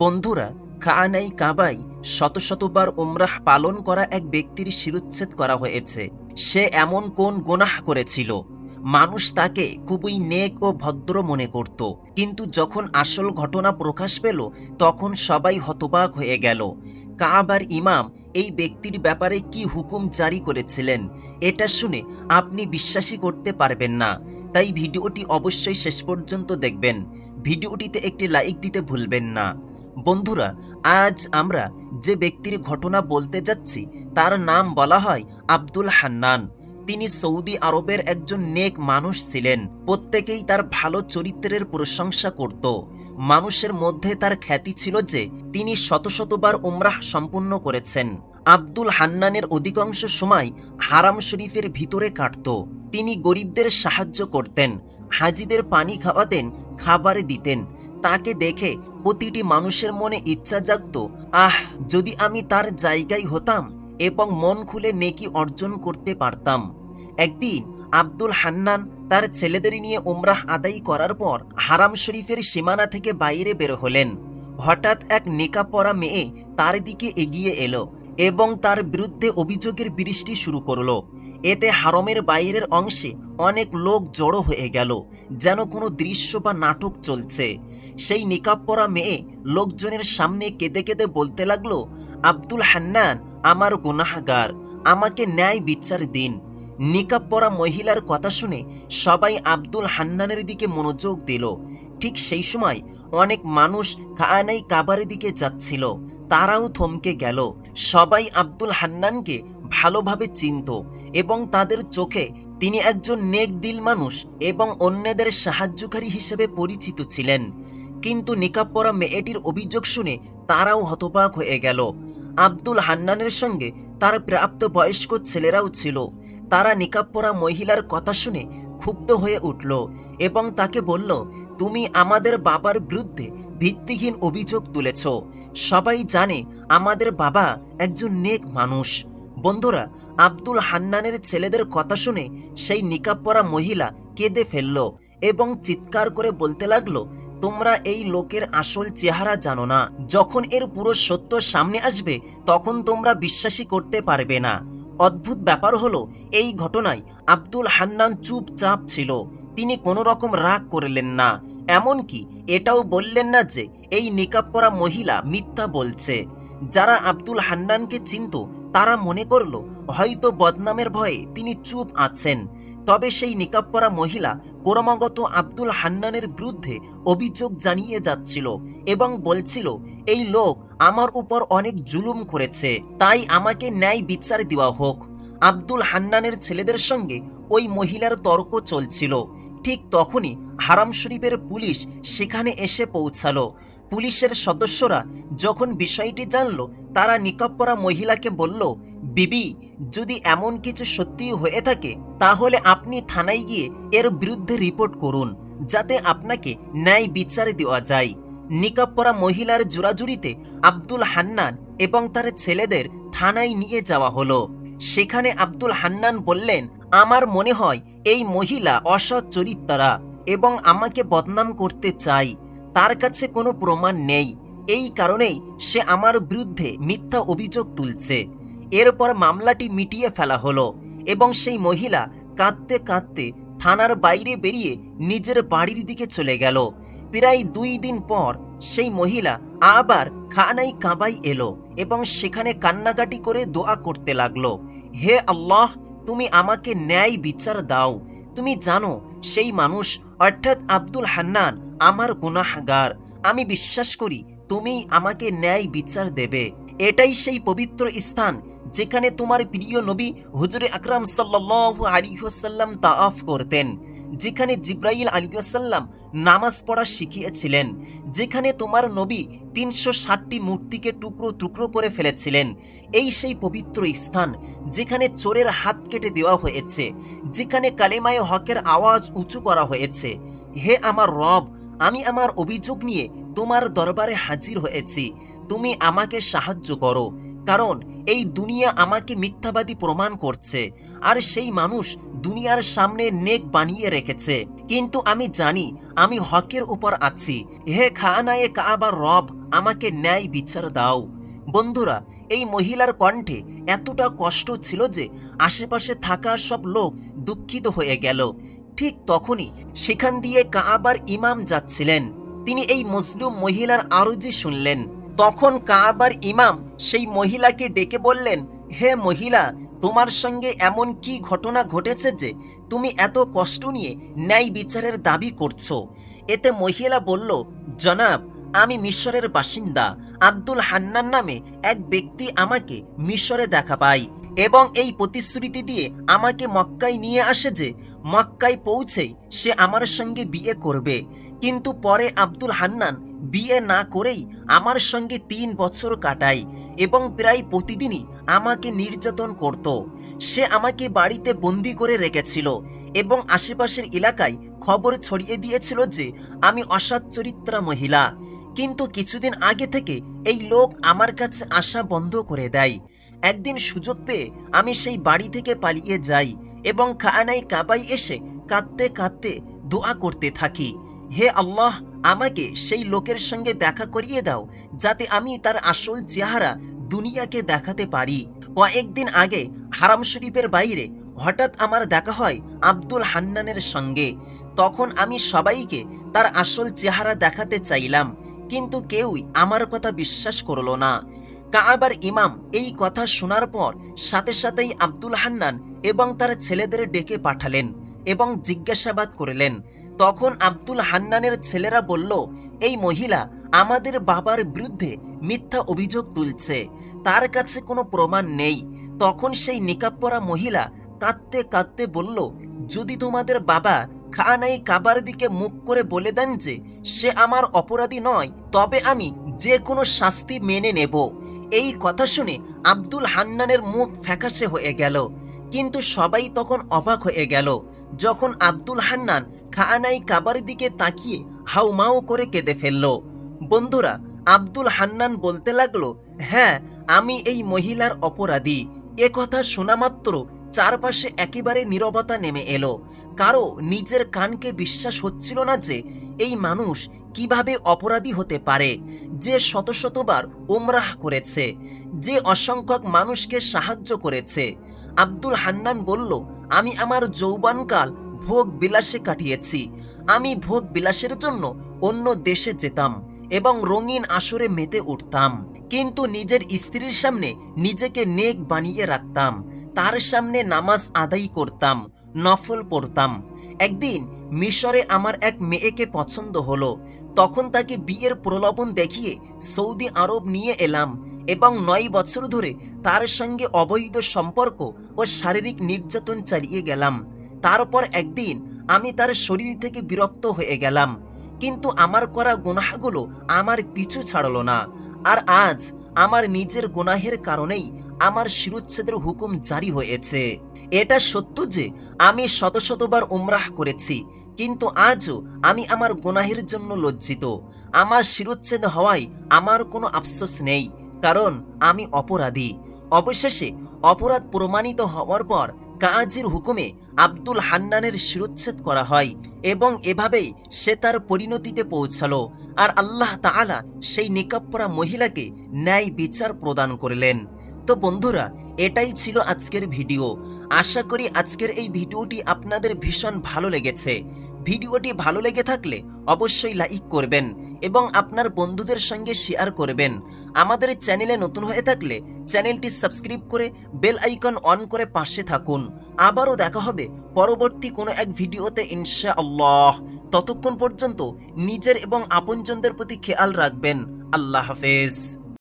বন্ধুরা খানাই কাবাই শত শতবার উমরাহ পালন করা এক ব্যক্তির শিরুচ্ছেদ করা হয়েছে। সে এমন কোন গোনাহ করেছিল? মানুষ তাকে খুবই নেক ও ভদ্র মনে করত। কিন্তু যখন আসল ঘটনা প্রকাশ পেল, তখন সবাই হতবাক হয়ে গেল। কাবার ইমাম এই ব্যক্তির ব্যাপারে কি হুকুম জারি করেছিলেন, এটা শুনে আপনি বিশ্বাসই করতে পারবেন না। তাই ভিডিওটি অবশ্যই শেষ পর্যন্ত দেখবেন। ভিডিওটিতে একটি লাইক দিতে ভুলবেন না। বন্ধুরা, আজ আমরা যে ব্যক্তির ঘটনা বলতে যাচ্ছি, তার নাম বলা হয় আব্দুল হান্নান। তিনি সৌদি আরবের একজন নেক মানুষ ছিলেন। প্রত্যেকেই তার ভালো চরিত্রের প্রশংসা করত। মানুষের মধ্যে তার খ্যাতি ছিল যে, তিনি শত শতবার উমরাহ সম্পূর্ণ করেছেন। আব্দুল হান্নানের অধিকাংশ সময় হারাম শরীফের ভিতরে কাটত। তিনি গরিবদের সাহায্য করতেন, হাজিদের পানি খাওয়াতেন, খাবার দিতেন তাকে দেখে প্রতিটি মানুষের মনে ইচ্ছা জাগত, আহ, যদি আমি তার জায়গায় হতাম এবং মন খুলে নেকি অর্জন করতে পারতাম। একদিন আব্দুল হান্নান তার ছেলেদের নিয়ে উমরাহ আদায় করার পর হারাম শরীফের সীমানা থেকে বাইরে বের হলেন। হঠাৎ এক নেকা পরা মেয়ে তার দিকে এগিয়ে এলো এবং তার বিরুদ্ধে অভিযোগের বৃষ্টি শুরু করল। এতে হারমের বাইরের অংশে অনেক লোক জড়ো হয়ে গেল, যেন কোনো দৃশ্য বা নাটক চলছে। সেই নিকাব পরা মেয়ে লোকজনের সামনে কেঁদে কেঁদে বলতে লাগল, আব্দুল হান্নান, আমার গুনাহগার, আমাকে ন্যায় বিচার দিন। নিকাব পরা মহিলার কথা শুনে সবাই আব্দুল হান্নানের দিকে মনোযোগ দিল। ঠিক সেই সময় অনেক মানুষ কাবারের দিকে যাচ্ছিল, তারাও থমকে গেল। সবাই আব্দুল হান্নানকে ভালোভাবে চিনত এবং তাদের চোখে তিনি একজন নেক দিল মানুষ এবং অন্যদের সাহায্যকারী হিসেবে পরিচিত ছিলেন। কিন্তু নিকাব পরা মেয়েটির অভিযোগ শুনে তারাও হতবাক হয়ে গেল। আব্দুল হান্নানের সঙ্গে তার প্রাপ্ত বয়স্ক ছেলেরাও ছিল। তারা নিকাব পরা মহিলার কথা শুনে ক্ষুব্ধ হয়ে উঠল এবং তাকে বলল, তুমি আমাদের বাবার বিরুদ্ধে ভিত্তিহীন অভিযোগ তুলেছ। সবাই জানে আমাদের বাবা একজন নেক মানুষ। বন্ধুরা, আব্দুল হান্নানের ছেলেদের কথা শুনে সেই নিকাব পরা মহিলা কেঁদে ফেলল এবং চিৎকার করে বলতে লাগল, তোমরা এই লোকের আসল চেহারা জানো না। যখন এর পুরো সত্য সামনে আসবে, তখন তোমরা বিশ্বাসই করতে পারবে না। অদ্ভুত ব্যাপার হলো, এই ঘটনায় আব্দুল হান্নান চুপচাপ ছিল। তিনি কোনো রকম রাগ করলেন না। এমনকি এটাও বললেন না যে, এই নিকাব পরা মহিলা মিথ্যা বলছে। যারা আব্দুল হান্নানকে চিনত তারা মনে করল, হয়তো বদনামের ভয়ে তিনি চুপ আছেন। তবে সেই নিকাব পরা মহিলা ক্রমাগত আব্দুল হান্নানের বিরুদ্ধে অভিযোগ জানিয়ে যাচ্ছিল এবং বলছিল, এই লোক আমার উপর অনেক জুলুম করেছে, তাই আমাকে ন্যায় বিচার দেওয়া হোক। আব্দুল হান্নানের ছেলেদের সঙ্গে ওই মহিলার তর্ক চলছিল। ঠিক তখনই হারাম শরীফের পুলিশ সেখানে এসে পৌঁছালো। পুলিশের সদস্যরা যখন বিষয়টি জানল, তারা নিকাব পরা মহিলাকে বলল, বিবি, যদি এমন কিছু সত্যি হয়ে থাকে, তাহলে আপনি থানায় গিয়ে এর বিরুদ্ধে রিপোর্ট করুন, যাতে আপনাকে ন্যায় বিচার দেওয়া যায়। নিকাব পরা মহিলার জোরাজুরিতে আব্দুল হান্নান এবং তার ছেলেদের থানায় নিয়ে যাওয়া হলো। সেখানে আব্দুল হান্নান বললেন, আমার মনে হয় এই মহিলা অসৎ চরিত্রা এবং আমাকে বদনাম করতে চাই। তার কাছে কোনো প্রমাণ নেই। এই কারণেই সে আমার বিরুদ্ধে মিথ্যা অভিযোগ তুলছে। এরপর মামলাটি মিটিয়ে ফেলা হলো এবং সেই মহিলা কাঁদতে কাঁদতে থানার বাইরে বেরিয়ে নিজের বাড়ির দিকে চলে গেল। প্রায় দুই দিন পর সেই মহিলা আবার খানাই কাবাই এলো এবং সেখানে কান্নাকাটি করে দোয়া করতে লাগল। হে আল্লাহ, তুমি আমাকে ন্যায় বিচার দাও। তুমি জানো সেই মানুষ, অর্থাৎ আব্দুল হান্নান আমার গুনাহগার। আমি বিশ্বাস করি তুমি আমাকে ন্যায় বিচার দেবে। এটাই সেই পবিত্র স্থান যেখানে তোমার প্রিয় নবী হুজুরে আকরাম সাল্লাহ আলিহাসাল্লাম তাআফ করতেন, যেখানে জিব্রাইল আলিহাসাল্লাম নামাজ পড়া শিখিয়েছিলেন, যেখানে তোমার নবী তিনশো ষাটটি মূর্তিকে টুকরো টুকরো করে ফেলেছিলেন। এই সেই পবিত্র স্থান যেখানে চোরের হাত কেটে দেওয়া হয়েছে, যেখানে কালেমায় হকের আওয়াজ উঁচু করা হয়েছে। হে আমার রব আমি আমার অভিযোগ নিয়ে তোমার দরবারে হাজির হয়েছি। তুমি আমাকে সাহায্য করো, কারণ এই দুনিয়া আমাকে মিথ্যাবাদী প্রমাণ করছে, আর সেই মানুষ দুনিয়ার সামনে নেক বানিয়ে রেখেছে। কিন্তু আমি জানি, আমি হকের উপর আছি। হে খানায়ে কাবার রব, আমাকে ন্যায় বিচার দাও। বন্ধুরা, এই মহিলার কণ্ঠে এতটা কষ্ট ছিল যে আশেপাশে থাকা সব লোক দুঃখিত হয়ে গেল। ঠিক তখনই সেখান দিয়ে কাবার ইমাম যাচ্ছিলেন। তিনি এই মুসলিম মহিলার আরজি শুনলেন। তখন কাবার ইমাম সেই মহিলাকে ডেকে বললেন, হে মহিলা, তোমার সঙ্গে এমন কি ঘটনা ঘটেছে যে তুমি এত কষ্ট নিয়ে ন্যায় বিচারের দাবি করছ? এতে মহিলা বলল, জনাব, আমি মিশরের বাসিন্দা। আব্দুল হান্নান নামে এক ব্যক্তি আমাকে মিশরে দেখা পায়। এবং এই প্রতিশ্রুতি দিয়ে আমাকে মক্কায় নিয়ে আসে যে মক্কায় পৌঁছেই সে আমার সঙ্গে বিয়ে করবে। কিন্তু পরে আব্দুল হান্নান বিয়ে না করেই আমার সঙ্গে তিন বছর কাটায় এবং প্রায় প্রতিদিনই আমাকে নির্যাতন করত। সে আমাকে বাড়িতে বন্দি করে রেখেছিল এবং আশেপাশের এলাকায় খবর ছড়িয়ে দিয়েছিল যে আমি অসৎ চরিত্রা মহিলা। কিন্তু কিছুদিন আগে থেকে এই লোক আমার কাছে আসা বন্ধ করে দেয়। একদিন সুযোগ পেয়ে আমি সেই বাড়ি থেকে পালিয়ে যাই এবং খানাই কাবাই এসে কাঁদতে কাঁদতে দোয়া করতে থাকি। হে আল্লাহ, আমাকে সেই লোকের সঙ্গে দেখা করিয়ে দাও, যাতে আমি তার আসল চেহারা দুনিয়াকে দেখাতে পারি। কয়েকদিন আগে হারাম শরীফের বাইরে হঠাৎ আমার দেখা হয় আব্দুল হান্নানের সঙ্গে। তখন আমি সবাইকে তার আসল চেহারা দেখাতে চাইলাম, কিন্তু কেউই আমার কথা বিশ্বাস করল না। কাআবার ইমাম এই কথা শোনার পর সাথে সাথেই আব্দুল হান্নান এবং তার ছেলেদের ডেকে পাঠালেন এবং জিজ্ঞাসাবাদ করলেন। তখন আব্দুল হান্নানের ছেলেরা বলল, এই মহিলা আমাদের বাবার বিরুদ্ধে মিথ্যা অভিযোগ তুলছে, তার কাছে কোনো প্রমাণ নেই। তখন সেই নিকাব পরা মহিলা কাঁদতে কাঁদতে বলল, যদি তোমাদের বাবা খানাই কাবার দিকে মুখ করে বলে দেন যে সে আমার অপরাধী নয়, তবে আমি যে কোনো শাস্তি মেনে নেব। এই কথা শুনে আব্দুল হান্নানের মুখ ফ্যাকাশে হয়ে গেল। কিন্তু সবাই তখন অবাক হয়ে গেল যখন আব্দুল হান্নান খানাই কাবার দিকে তাকিয়ে হাউমাউ করে কেঁদে ফেলল। বন্ধুরা, আব্দুল হান্নান বলতে লাগল হ্যাঁ আমি এই মহিলার অপরাধী। কথা শোনা মাত্র চারপাশে একেবারে নীরবতা নেমে এলো। কারও নিজের কানকে বিশ্বাস হচ্ছিল না যে এই মানুষ কীভাবে অপরাধী হতে পারে, যে শত শতবার ওমরাহ করেছে, যে অসংখ্যক মানুষকে সাহায্য করেছে। আব্দুল হান্নান বলল, আমি আমার যৌবনকাল ভোগ বিলাসে কাটিয়েছি। আমি ভোগ বিলাসের জন্য অন্য দেশে যেতাম এবং রঙিন আসরে মেতে উঠতাম। কিন্তু নিজের স্ত্রীর সামনে নিজেকে নেক বানিয়ে রাখতাম। তার সামনে নামাজ আদায় করতাম, নফল পড়তাম। একদিন মিশরে আমার এক মেয়েকে পছন্দ হলো। তখন তাকে বিয়ের প্রলোভন দেখিয়ে সৌদি আরব নিয়ে এলাম এবং নয় বছর ধরে তার সঙ্গে অবৈধ সম্পর্ক ও শারীরিক নির্যাতন চালিয়ে গেলাম। তারপর একদিন আমি তার শরীর থেকে বিরক্ত হয়ে গেলাম। কিন্তু আমার করা গুনাহগুলো আমার পিছু ছাড়লো না। আর আজ আমার নিজের গুনাহের কারণেই আমার শিরুচ্ছেদের হুকুম জারি হয়েছে। এটা সত্য যে আমি শত শতবার উমরাহ করেছি, কিন্তু আজও আমি আমার গোনাহের জন্য লজ্জিত। আমার শিরুচ্ছেদ হওয়ায় আমার কোনো আফসোস নেই, কারণ আমি অপরাধী। অবশেষে অপরাধ প্রমাণিত হওয়ার পর কাজের হুকুমে আব্দুল হান্নানের শিরোচ্ছেদ করা হয় এবং এভাবেই সে তার পরিণতিতে পৌঁছালো আর আল্লাহ তাআলা সেই নিকাপ্পরা মহিলাকে ন্যায় বিচার প্রদান করলেন। তো বন্ধুরা, এটাই ছিল আজকের ভিডিও। আশা করি আজকের এই ভিডিওটি আপনাদের ভীষণ ভালো লেগেছে। ভিডিওটি ভালো লেগে থাকলে অবশ্যই লাইক করবেন এবং আপনার বন্ধুদের সঙ্গে শেয়ার করবেন। আমাদের চ্যানেলে নতুন হয়ে থাকলে চ্যানেলটি সাবস্ক্রাইব করে বেল আইকন অন করে পাশে থাকুন। আবারও দেখা হবে পরবর্তী কোনো এক ভিডিওতে ইনশা আল্লাহ ততক্ষণ পর্যন্ত নিজের এবং আপনজনদের প্রতি খেয়াল রাখবেন। আল্লাহ হাফেজ।